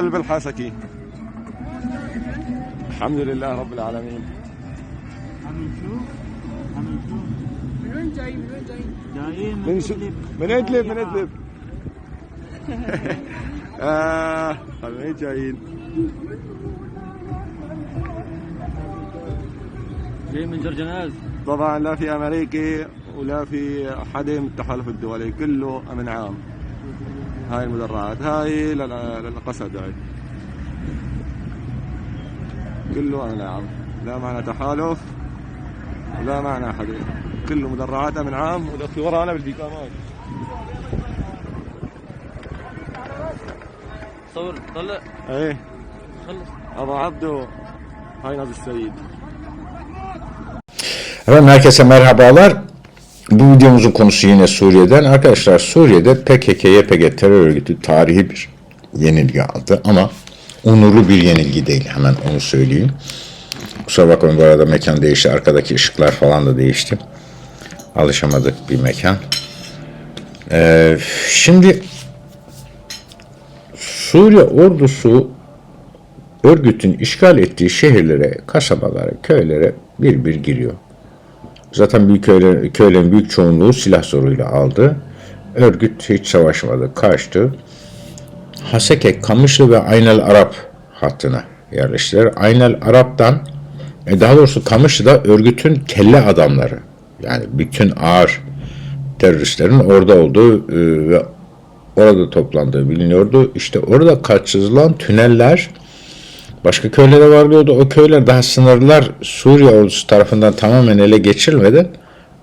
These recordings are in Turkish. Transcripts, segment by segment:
قلب الحسكي. الحمد لله رب العالمين. من وين جاي من وين جاي؟ جايين من من إدلب. من ادلب من ادلب آه طيب جايين جاي من جرجناز طبعا لا في امريكي ولا في حدا من التحالف الدولي كله امن عام. هاي المدرعات. هاي لل- للقسد هاي. كله امن عام لا معنا تحالف ولا معنا حدا كله مدرعات امن عام وده في ورانا بالديكامات صور طلع. إيه. خلص. أبو عبده هاي ناز السيد. Efendim herkese merhabalar. Bu videomuzun konusu yine Suriye'den. Arkadaşlar Suriye'de PKK-YPG terör örgütü tarihi bir yenilgi aldı ama onurlu bir yenilgi değil. Hemen onu söyleyeyim. Kusura bakmayın bu arada mekan değişti. Arkadaki ışıklar falan da değişti. Alışamadık bir mekan. Ee, şimdi Suriye ordusu örgütün işgal ettiği şehirlere, kasabalara, köylere bir bir giriyor. Zaten büyük köyler, köylerin büyük çoğunluğu silah zoruyla aldı. Örgüt hiç savaşmadı, kaçtı. Haseke, Kamışlı ve Aynel Arap hattına yerleştiler. Aynel Arap'tan, e, daha doğrusu Kamışlı'da örgütün kelle adamları, yani bütün ağır teröristlerin orada olduğu e, ve orada toplandığı biliniyordu. İşte orada kaçırılan tüneller başka köylere varlıyordu. O köyler daha sınırlar Suriye ordusu tarafından tamamen ele geçirilmeden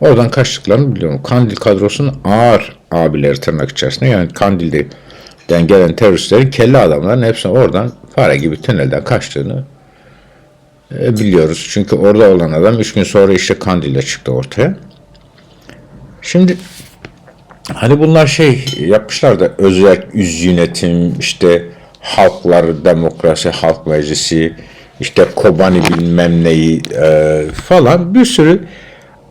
oradan kaçtıklarını biliyorum. Kandil kadrosunun ağır abileri tırnak içerisinde yani Kandil'den gelen teröristlerin kelle adamların hepsini oradan fare gibi tünelden kaçtığını e, biliyoruz. Çünkü orada olan adam 3 gün sonra işte Kandil'de çıktı ortaya. Şimdi Hani bunlar şey yapmışlar da özel üz yönetim, işte halklar demokrasi, halk meclisi, işte Kobani bilmem neyi e, falan bir sürü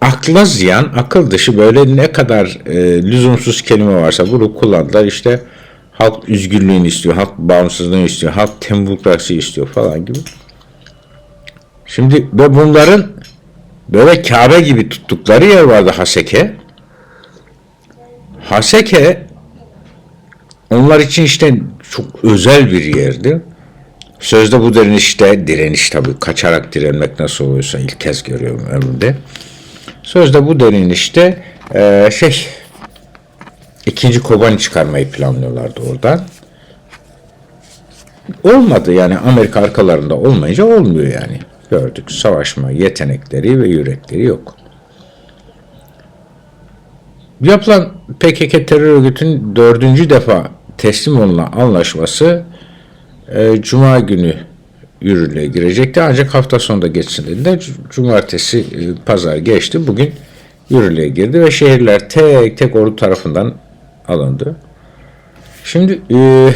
akla ziyan, akıl dışı böyle ne kadar e, lüzumsuz kelime varsa bunu kullandılar. İşte halk üzgünlüğünü istiyor, halk bağımsızlığını istiyor, halk demokrasi istiyor falan gibi. Şimdi ve bunların böyle Kabe gibi tuttukları yer vardı Haseke. Haseke onlar için işte çok özel bir yerdi. Sözde bu direnişte, direniş tabii kaçarak direnmek nasıl oluyorsa ilk kez görüyorum ömrümde. Sözde bu direnişte eee şey ikinci Kobani çıkarmayı planlıyorlardı oradan. Olmadı yani Amerika arkalarında olmayınca olmuyor yani. Gördük savaşma yetenekleri ve yürekleri yok. Yapılan PKK terör örgütünün dördüncü defa teslim olunan anlaşması e, Cuma günü yürürlüğe girecekti. Ancak hafta sonunda geçsin dediler. Cumartesi, e, pazar geçti. Bugün yürürlüğe girdi ve şehirler tek tek ordu tarafından alındı. Şimdi e,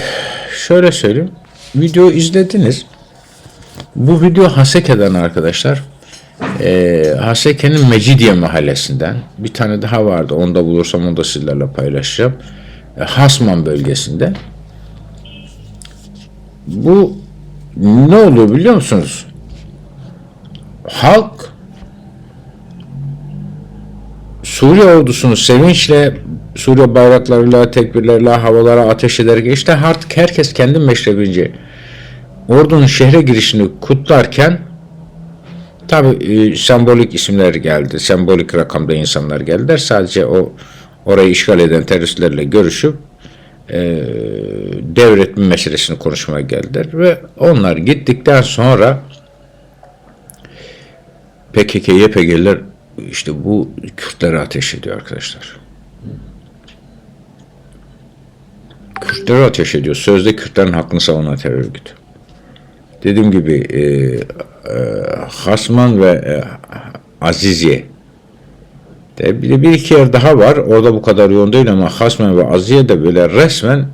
şöyle söyleyeyim. Video izlediniz. Bu video Haseke'den arkadaşlar. Ee, Haseke'nin Mecidiye mahallesinden bir tane daha vardı. Onu da bulursam onu da sizlerle paylaşacağım. Ee, Hasman bölgesinde. Bu ne oluyor biliyor musunuz? Halk Suriye ordusunu sevinçle Suriye bayraklarıyla, tekbirlerle havalara ateş ederek işte artık herkes kendi meşrebince ordunun şehre girişini kutlarken Tabi e, sembolik isimler geldi, sembolik rakamda insanlar geldiler. Sadece o orayı işgal eden teröristlerle görüşüp e, devretme meselesini konuşmaya geldiler ve onlar gittikten sonra PKK, YPG'liler işte bu Kürtlere ateş ediyor arkadaşlar. Kürtlere ateş ediyor. Sözde Kürtlerin hakkını savunan terör örgütü. Dediğim gibi e, e, Hasman ve e, Aziziye de bir, bir iki yer daha var. Orada bu kadar yoğun değil ama Hasman ve Aziziye de böyle resmen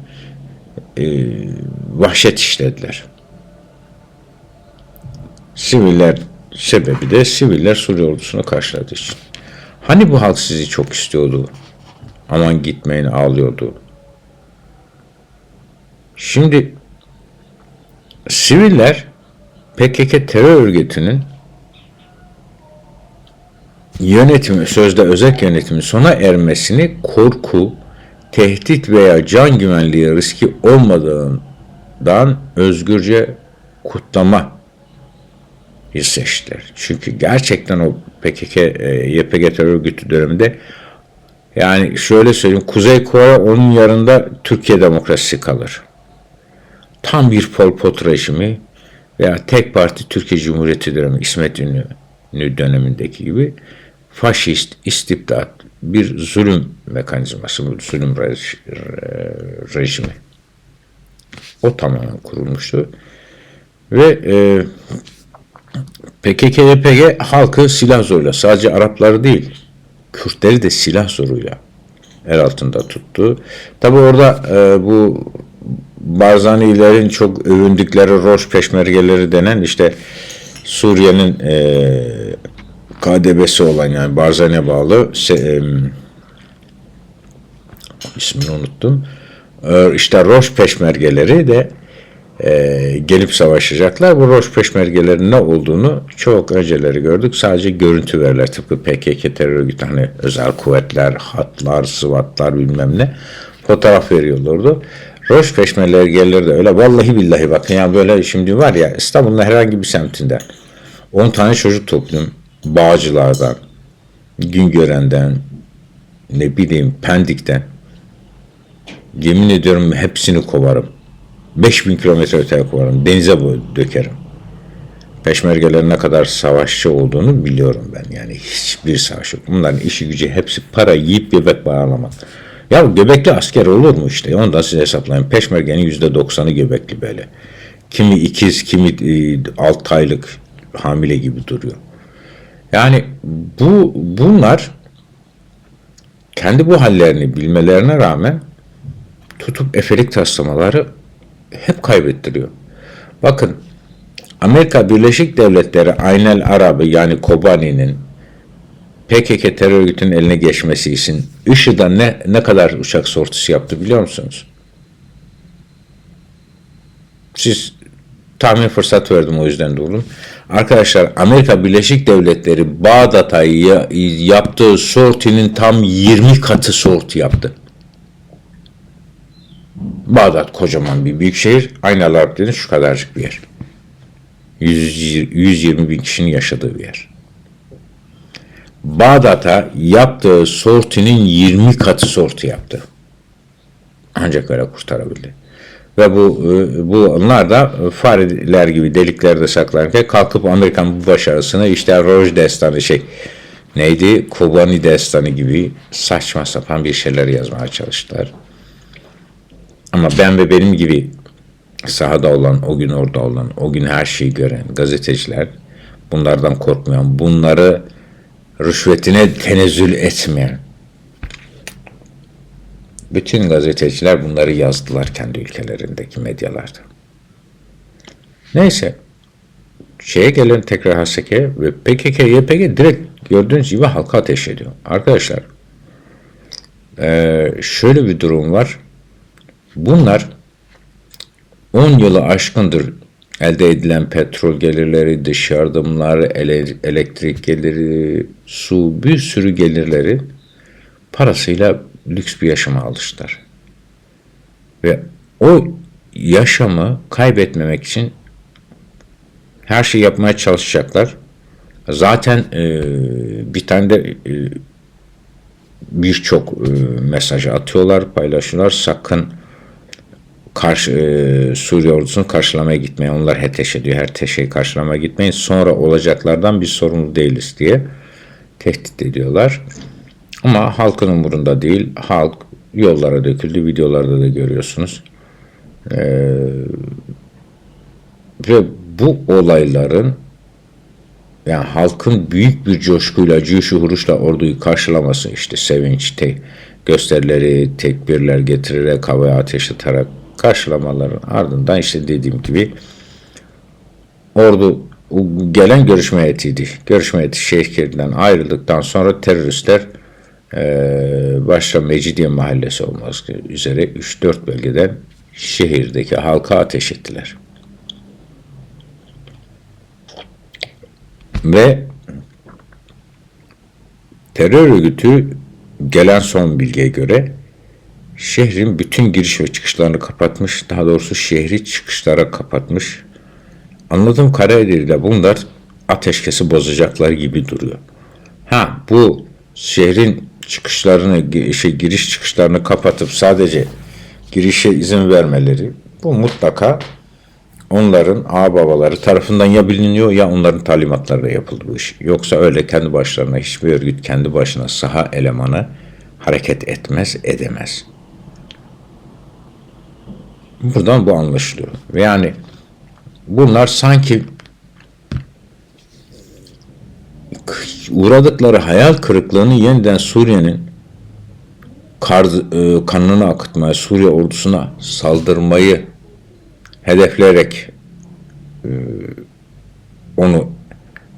e, vahşet işlediler. Siviller sebebi de siviller Suriye ordusuna karşıladığı için. Hani bu halk sizi çok istiyordu? Aman gitmeyin ağlıyordu. Şimdi siviller PKK terör örgütünün yönetimi, sözde özel yönetimi sona ermesini korku, tehdit veya can güvenliği riski olmadığından özgürce kutlama seçtiler. Çünkü gerçekten o PKK, e, YPG terör örgütü döneminde yani şöyle söyleyeyim Kuzey Kore onun yanında Türkiye demokrasisi kalır. Tam bir Pol Pot rejimi veya tek parti Türkiye Cumhuriyeti dönemi İsmet İnönü dönemindeki gibi faşist, istibdat bir zulüm mekanizması, bir zulüm rej- re- rejimi. O tamamen kurulmuştu. Ve e, PKK, YPG halkı silah zoruyla, sadece Arapları değil, Kürtleri de silah zoruyla el altında tuttu. Tabi orada e, bu Barzanilerin çok övündükleri Roş peşmergeleri denen işte Suriye'nin e, KDB'si olan yani Barzani'ye bağlı se, e, ismini unuttum. E, işte Roş peşmergeleri de e, gelip savaşacaklar. Bu Roş peşmergelerin ne olduğunu çok önceleri gördük. Sadece görüntü verirler. Tıpkı PKK terör örgütü hani özel kuvvetler, hatlar, sıvatlar bilmem ne fotoğraf veriyorlardı. Roş peşmergeleri de öyle. Vallahi billahi bakın ya böyle şimdi var ya İstanbul'un herhangi bir semtinden 10 tane çocuk toplum Bağcılar'dan, Güngören'den, ne bileyim Pendik'ten yemin ediyorum hepsini kovarım. 5000 kilometre öteye kovarım. Denize dökerim. Peşmergelerin ne kadar savaşçı olduğunu biliyorum ben. Yani hiçbir savaş yok. Bunların işi gücü hepsi para yiyip göbek bağlamak. Ya göbekli asker olur mu işte? Ondan size hesaplayın. Peşmergenin yüzde doksanı göbekli böyle. Kimi ikiz, kimi e, aylık hamile gibi duruyor. Yani bu bunlar kendi bu hallerini bilmelerine rağmen tutup efelik taslamaları hep kaybettiriyor. Bakın Amerika Birleşik Devletleri Aynel Arabi yani Kobani'nin PKK terör örgütünün eline geçmesi için IŞİD'den ne, ne kadar uçak sortusu yaptı biliyor musunuz? Siz tahmin fırsat verdim o yüzden durdum. Arkadaşlar Amerika Birleşik Devletleri Bağdat'a ya- yaptığı sortinin tam 20 katı sorti yaptı. Bağdat kocaman bir büyük şehir. Aynel Arabi'nin şu kadarcık bir yer. 100, 120 bin kişinin yaşadığı bir yer. Bağdat'a yaptığı sortinin 20 katı sortu yaptı. Ancak öyle kurtarabildi. Ve bu e, bu onlar da fareler gibi deliklerde saklanırken kalkıp Amerikan bu başarısını işte Roj destanı şey neydi? Kobani destanı gibi saçma sapan bir şeyler yazmaya çalıştılar. Ama ben ve benim gibi sahada olan, o gün orada olan, o gün her şeyi gören gazeteciler bunlardan korkmayan, bunları rüşvetine tenezzül etmeyen bütün gazeteciler bunları yazdılar kendi ülkelerindeki medyalarda. Neyse. Şeye gelen tekrar Haseke'ye ve PKK, YPG direkt gördüğünüz gibi halka ateş ediyor. Arkadaşlar eee, şöyle bir durum var. Bunlar 10 yılı aşkındır elde edilen petrol gelirleri, dış yardımlar, ele- elektrik geliri, su, bir sürü gelirleri parasıyla lüks bir yaşama alıştılar. Ve o yaşamı kaybetmemek için her şeyi yapmaya çalışacaklar. Zaten e, bir tane de e, birçok e, mesaj atıyorlar, paylaşıyorlar. Sakın karşı e, Suriye ordusunu karşılamaya gitmeyin. Onlar HTŞ diyor. Her TŞ'yi karşılamaya gitmeyin. Sonra olacaklardan biz sorumlu değiliz diye tehdit ediyorlar. Ama halkın umurunda değil. Halk yollara döküldü. Videolarda da görüyorsunuz. Ee, ve bu olayların yani halkın büyük bir coşkuyla, cüşü huruşla orduyu karşılaması işte sevinç, te, gösterileri, tekbirler getirerek, havaya ateş atarak karşılamaların ardından işte dediğim gibi ordu gelen görüşme heyetiydi. Görüşme heyeti şehirden ayrıldıktan sonra teröristler ee, başta Mecidiye Mahallesi olmak üzere 3-4 bölgeden şehirdeki halka ateş ettiler. Ve terör örgütü gelen son bilgiye göre şehrin bütün giriş ve çıkışlarını kapatmış, daha doğrusu şehri çıkışlara kapatmış. Anladığım kadarıyla bunlar ateşkesi bozacaklar gibi duruyor. Ha bu şehrin çıkışlarını, şey, giriş çıkışlarını kapatıp sadece girişe izin vermeleri bu mutlaka onların ağababaları tarafından ya biliniyor ya onların talimatlarıyla yapıldı bu iş. Yoksa öyle kendi başlarına hiçbir örgüt kendi başına saha elemanı hareket etmez, edemez. Buradan bu anlaşılıyor. Yani bunlar sanki uğradıkları hayal kırıklığını yeniden Suriye'nin e, kanını akıtmaya, Suriye ordusuna saldırmayı hedefleyerek e, onu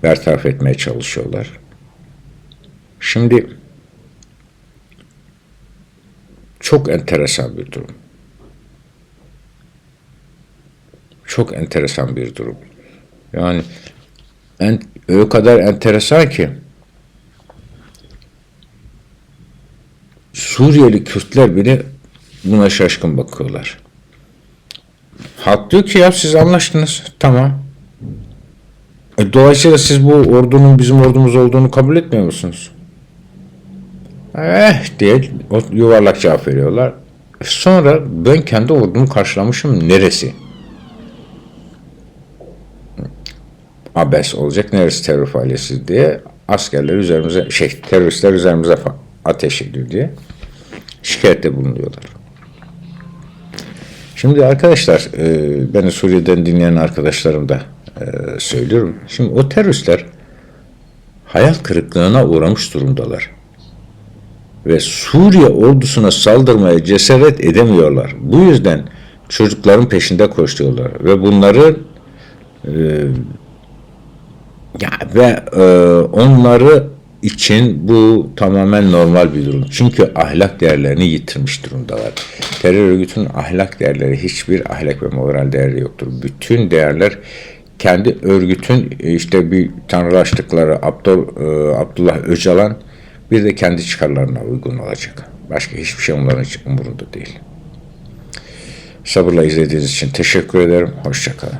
bertaraf etmeye çalışıyorlar. Şimdi çok enteresan bir durum. Çok enteresan bir durum. Yani en, o kadar enteresan ki Suriyeli Kürtler bile buna şaşkın bakıyorlar. Halk diyor ki ya siz anlaştınız. Tamam. E, dolayısıyla siz bu ordunun bizim ordumuz olduğunu kabul etmiyor musunuz? Eh diye yuvarlak cevap veriyorlar. E, Sonra ben kendi ordumu karşılamışım neresi? Abes olacak. Neresi terör faaliyeti diye askerler üzerimize şey teröristler üzerimize ateş ediyor diye şikayette bulunuyorlar. Şimdi arkadaşlar e, beni Suriye'den dinleyen arkadaşlarım da e, söylüyorum. Şimdi o teröristler hayal kırıklığına uğramış durumdalar. Ve Suriye ordusuna saldırmaya cesaret edemiyorlar. Bu yüzden çocukların peşinde koşuyorlar. Ve bunların ya ve e, onları için bu tamamen normal bir durum. Çünkü ahlak değerlerini yitirmiş durumdalar. Terör örgütünün ahlak değerleri hiçbir ahlak ve moral değeri yoktur. Bütün değerler kendi örgütün e, işte bir tanrılaştıkları Abdul, e, Abdullah Öcalan bir de kendi çıkarlarına uygun olacak. Başka hiçbir şey onların umurunda değil. Sabırla izlediğiniz için teşekkür ederim. Hoşçakalın.